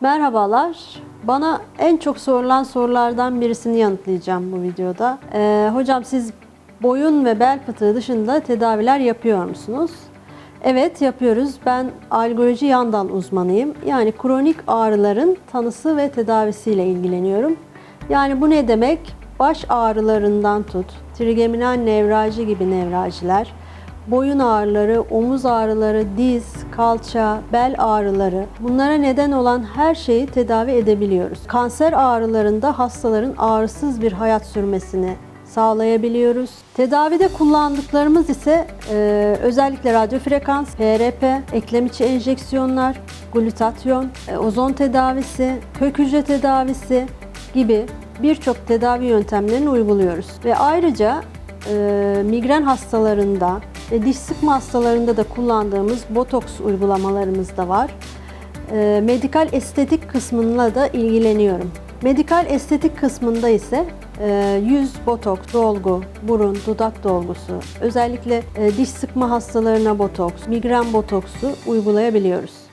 Merhabalar. Bana en çok sorulan sorulardan birisini yanıtlayacağım bu videoda. Ee, hocam siz boyun ve bel fıtığı dışında tedaviler yapıyor musunuz? Evet yapıyoruz. Ben algoloji yan dal uzmanıyım. Yani kronik ağrıların tanısı ve tedavisiyle ilgileniyorum. Yani bu ne demek? Baş ağrılarından tut, trigeminal nevralji gibi nevraljiler, boyun ağrıları, omuz ağrıları, diz, kalça, bel ağrıları bunlara neden olan her şeyi tedavi edebiliyoruz. Kanser ağrılarında hastaların ağrısız bir hayat sürmesini sağlayabiliyoruz. Tedavide kullandıklarımız ise e, özellikle radyo frekans, PRP, eklem içi enjeksiyonlar, glutatyon, e, ozon tedavisi, kök hücre tedavisi gibi birçok tedavi yöntemlerini uyguluyoruz. Ve ayrıca e, migren hastalarında diş sıkma hastalarında da kullandığımız botoks uygulamalarımız da var. E, medikal estetik kısmıyla da ilgileniyorum. Medikal estetik kısmında ise e, yüz botoks, dolgu, burun, dudak dolgusu, özellikle e, diş sıkma hastalarına botoks, migren botoksu uygulayabiliyoruz.